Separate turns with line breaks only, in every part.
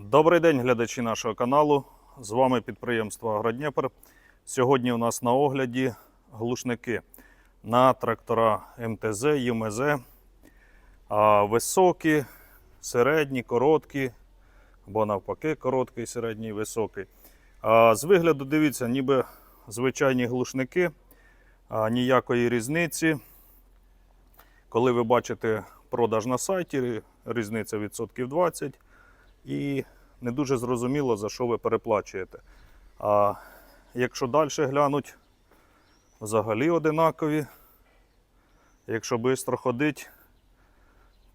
Добрий день, глядачі нашого каналу. З вами підприємство Агродніпр. Сьогодні у нас на огляді глушники на трактора МТЗ, ЮМЗ. Високі, середні, короткі, або навпаки, короткий, середній, високий. З вигляду дивіться, ніби звичайні глушники, ніякої різниці. Коли ви бачите продаж на сайті, різниця відсотків 20 і не дуже зрозуміло, за що ви переплачуєте. А якщо далі глянуть, взагалі одинакові. Якщо швидко ходить,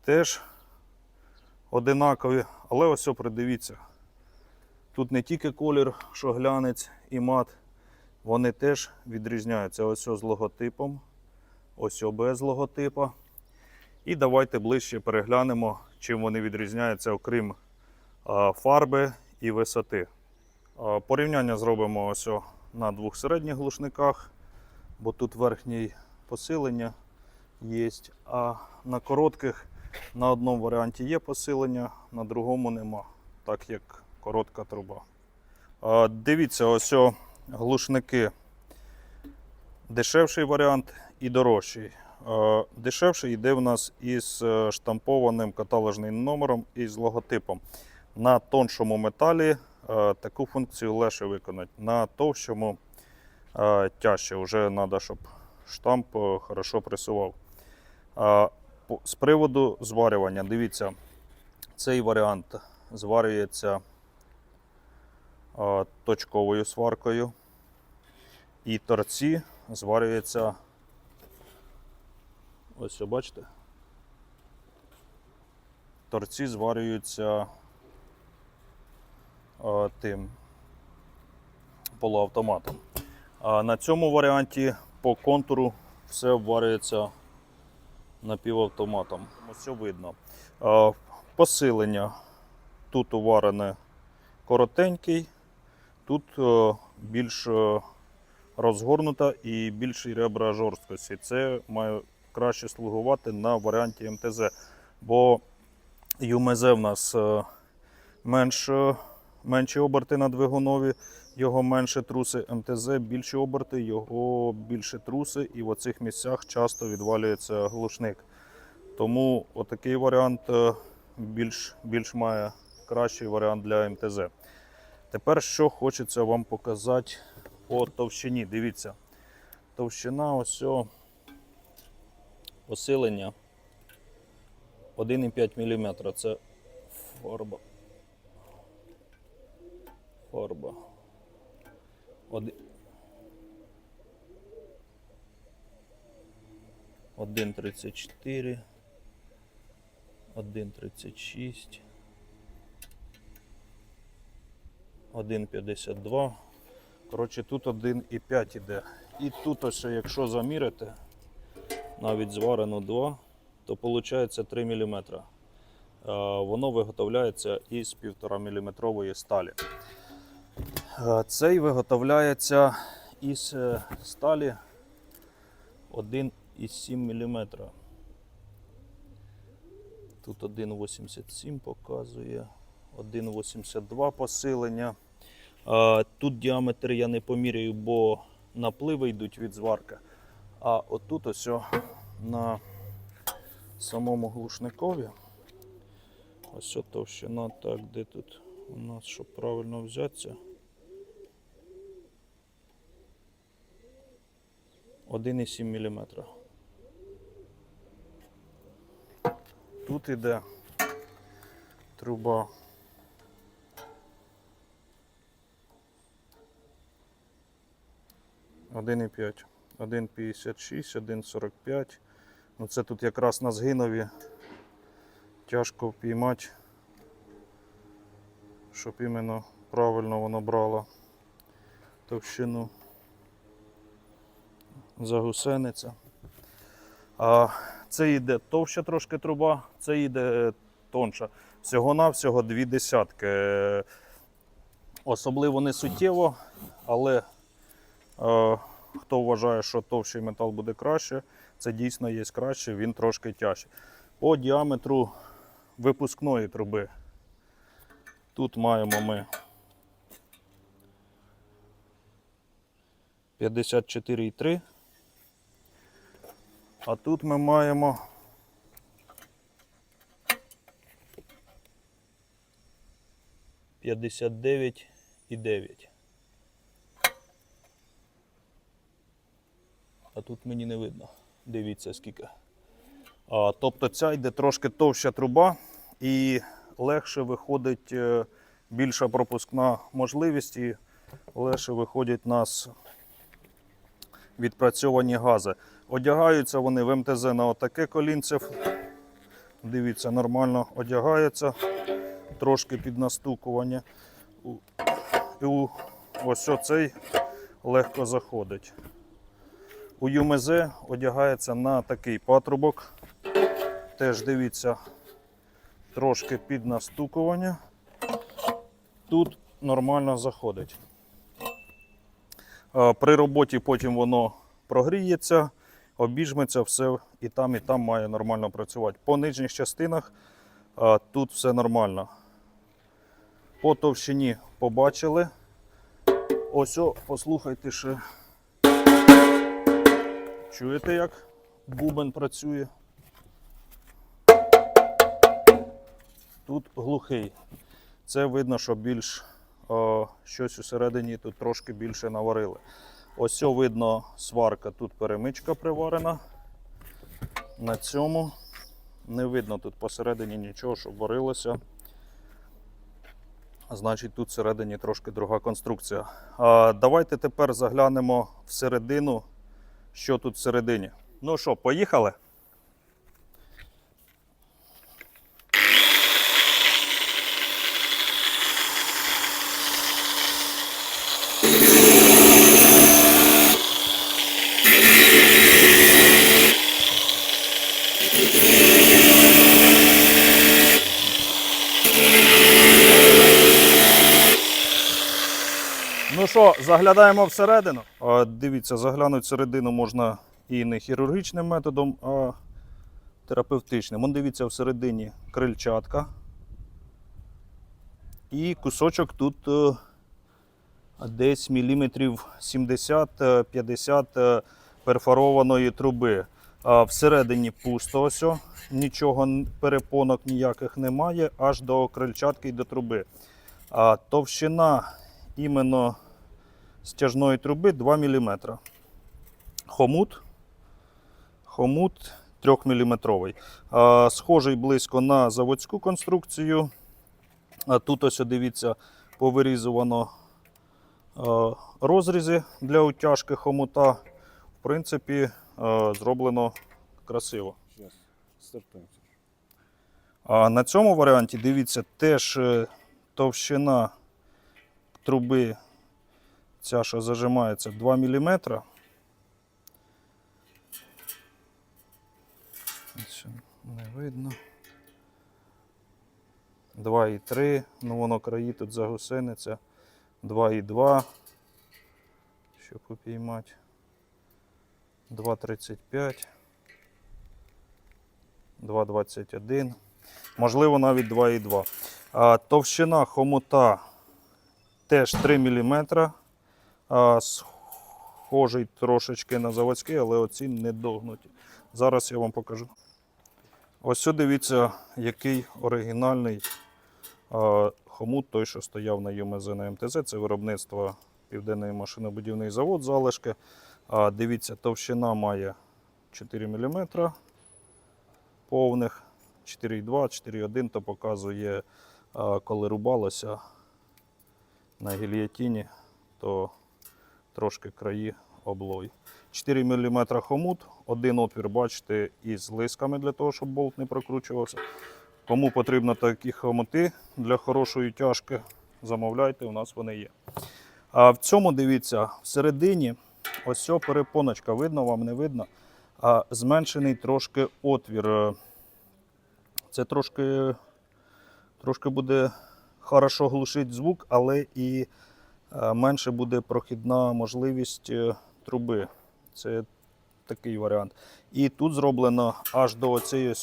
теж одинакові. Але ось придивіться. Тут не тільки колір, що глянець і мат, вони теж відрізняються. Ось з логотипом, ось без логотипа. І давайте ближче переглянемо, чим вони відрізняються, окрім фарби і висоти. Порівняння зробимо ось на двох середніх глушниках, бо тут верхнє посилення є. А на коротких на одному варіанті є посилення, на другому нема, так як коротка труба. Дивіться, ось глушники. Дешевший варіант і дорожчий. Е, Дешевший йде в нас із е, штампованим каталожним номером і з логотипом. На тоншому металі е, таку функцію легше виконати. На товщому е, тяжче. Вже треба, щоб штамп е, хорошо пресував. З приводу зварювання, дивіться, цей варіант зварюється точковою сваркою. І торці зварюються Ось бачите? Торці зварюються е, тим полуавтоматом. На цьому варіанті по контуру все обварюється напівавтоматом. Що видно. Е, посилення тут уварене коротенький, тут е, більш розгорнута і більші ребра жорсткості. Це має краще слугувати на варіанті МТЗ. Бо ЮМЗ в нас менш, менші оберти на двигунові, його менше труси. МТЗ більші оберти, його більше труси, і в оцих місцях часто відвалюється глушник. Тому отакий варіант е, більш, більш має кращий варіант для МТЗ. Тепер що хочеться вам показати по товщині. Дивіться, товщина ось посилення 1,5 мм. Це фарба. Фарба. Оди- 1,34. 1,36. 1,52. Коротше, тут 1,5 іде. І тут ось, якщо заміряти, навіть зварено 2, то виходить 3 мм. Воно виготовляється із 1,5 мм сталі. Е, Цей виготовляється із е, сталі 1,7 мм. Тут 1,87 показує, 1,82 посилення. Е, Тут діаметр я не поміряю, бо напливи йдуть від зварки. А отут ось на самому глушникові. Ось товщина, так, де тут у нас, щоб правильно взятися. 1,7 мм. Тут іде труба. Один і п'ять. 1,56, 1,45. Ну це тут якраз на згинові. Тяжко впіймати, щоб іменно правильно воно брало товщину. Загусениця. А це йде товща трошки труба, це йде тонша. Всього-навсього дві десятки. Особливо не суттєво, але е, хто вважає, що товщий метал буде краще, це дійсно є краще, він трошки тяжчий. По діаметру випускної труби Тут маємо ми 54,3. А тут ми маємо П'ятдесят дев'ять і дев'ять. А тут мені не видно. Дивіться скільки. А, тобто ця йде трошки товща труба і легше виходить е, більша пропускна можливість і легше виходять нас відпрацьовані гази. Одягаються вони в МТЗ на отаке колінце. Дивіться, нормально одягаються, трошки під настукування. І ось оцей легко заходить. У ЮМЗ одягається на такий патрубок. Теж дивіться, трошки під настукування. Тут нормально заходить. При роботі потім воно прогріється, обіжметься, все і там, і там має нормально працювати. По нижніх частинах тут все нормально. По товщині побачили. Ось, о, послухайте ще. Чуєте, як бубен працює? Тут глухий. Це видно, що більш о, щось усередині тут трошки більше наварили. Ось видно сварка, тут перемичка приварена. На цьому не видно тут посередині нічого, щоб варилося. Значить, тут всередині трошки друга конструкція. А, давайте тепер заглянемо всередину, що тут всередині. Ну що, поїхали? Що, заглядаємо всередину. А, дивіться, заглянути всередину можна і не хірургічним методом, а терапевтичним. Вон дивіться, всередині крильчатка. І кусочок тут е, десь міліметрів 70-50 е, перфорованої труби. А всередині пусто ось, нічого, перепонок ніяких немає, аж до крильчатки і до труби. А товщина іменно стяжної труби 2 мм. Хомут. Хомут 3 мм. Схожий близько на заводську конструкцію. А тут ось дивіться, повирізувано розрізи для утяжки хомута. В принципі, зроблено красиво. А на цьому варіанті, дивіться, теж е, товщина труби, ця, що зажимається 2 мм. Не видно. 2,3, ну воно краї тут загусениться. 2,2, щоб упіймати. 2,35. 2,21. Можливо, навіть 2,2. А, товщина хомута теж 3 мм. Схожий трошечки на заводський, але оці не догнуті. Зараз я вам покажу. Ось сюди дивіться, який оригінальний хомут, той, що стояв на ЮМЗ на МТЗ. Це виробництво Південний машинобудівний завод залишки. Дивіться, товщина має 4 мм повних 4,2, 4,1, то показує, коли рубалося на гільйотині, то трошки краї облой. 4 мм хомут, один отвір, бачите, із лисками для того, щоб болт не прокручувався. Кому потрібно такі хомути для хорошої тяжки, замовляйте, у нас вони є. А в цьому дивіться, всередині ось ця перепоночка, видно вам, не видно, а зменшений трошки отвір. Це трошки, трошки буде хорошо глушити звук, але і менше буде прохідна можливість е, труби. Це такий варіант. І тут зроблено аж до цієї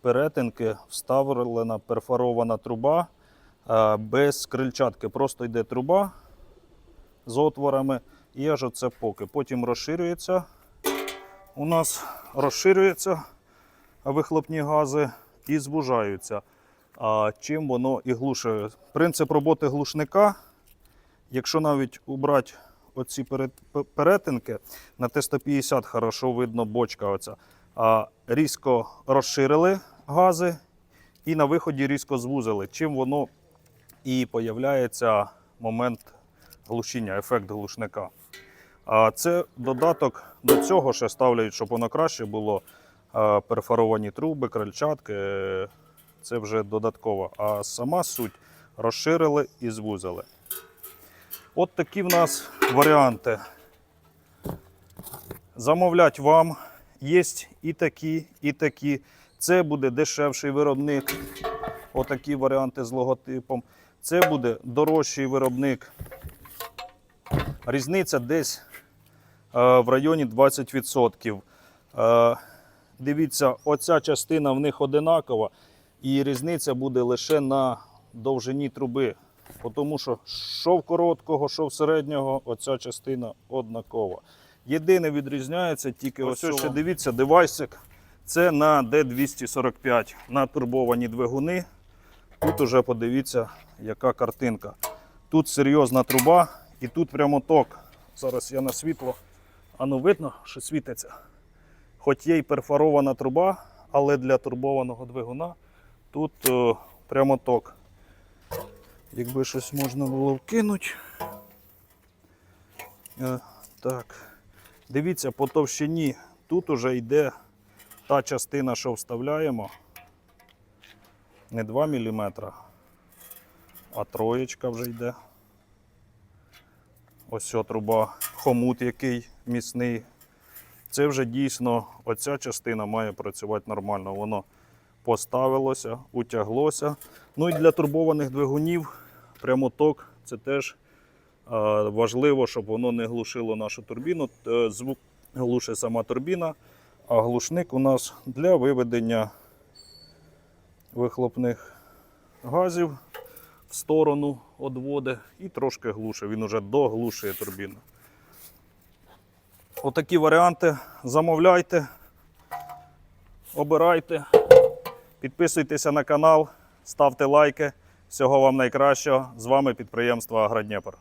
перетинки вставлена перфорована труба е, без крильчатки. Просто йде труба з отворами і аж оце поки. Потім розширюється. У нас розширюються вихлопні гази і звужаються. А чим воно і глушує? Принцип роботи глушника, якщо навіть убрати оці перетинки, на Т-150 хорошо видно бочка оця. А різко розширили гази і на виході різко звузили. Чим воно і появляється момент глушіння, ефект глушника. А це додаток до цього ще ставлять, щоб воно краще було. Перфоровані труби, крильчатки. е, Це вже додатково. А сама суть розширили і звузили. От такі в нас варіанти. Замовлять вам. Є і такі, і такі. Це буде дешевший виробник. Отакі варіанти з логотипом. Це буде дорожчий виробник. Різниця десь е, в районі 20%. Е, Дивіться, оця частина в них одинакова, і різниця буде лише на довжині труби. Тому що що в короткого, що в середнього, оця частина однакова. Єдине відрізняється тільки ось
Ось
ще дивіться, девайсик. Це на D245 на турбовані двигуни. Тут уже подивіться, яка картинка. Тут серйозна труба і тут прямо ток. Зараз я на світло. А ну видно, що світиться. Хоч є й перфорована труба, але для турбованого двигуна тут е, прямо ток. Якби щось можна було вкинути. Е, так. Дивіться, по товщині тут уже йде та частина, що вставляємо. Не 2 мм, а троєчка вже йде. Ось ця труба, хомут який міцний. Це вже дійсно оця частина має працювати нормально. Воно поставилося, утяглося. Ну і для турбованих двигунів прямоток це теж важливо, щоб воно не глушило нашу турбіну. Е, Звук глушить сама турбіна, а глушник у нас для виведення вихлопних газів в сторону одводи і трошки глушить. Він уже доглушує турбіну. Отакі варіанти. Замовляйте, обирайте, підписуйтеся на канал, ставте лайки. Всього вам найкращого. З вами підприємство Агродніпр.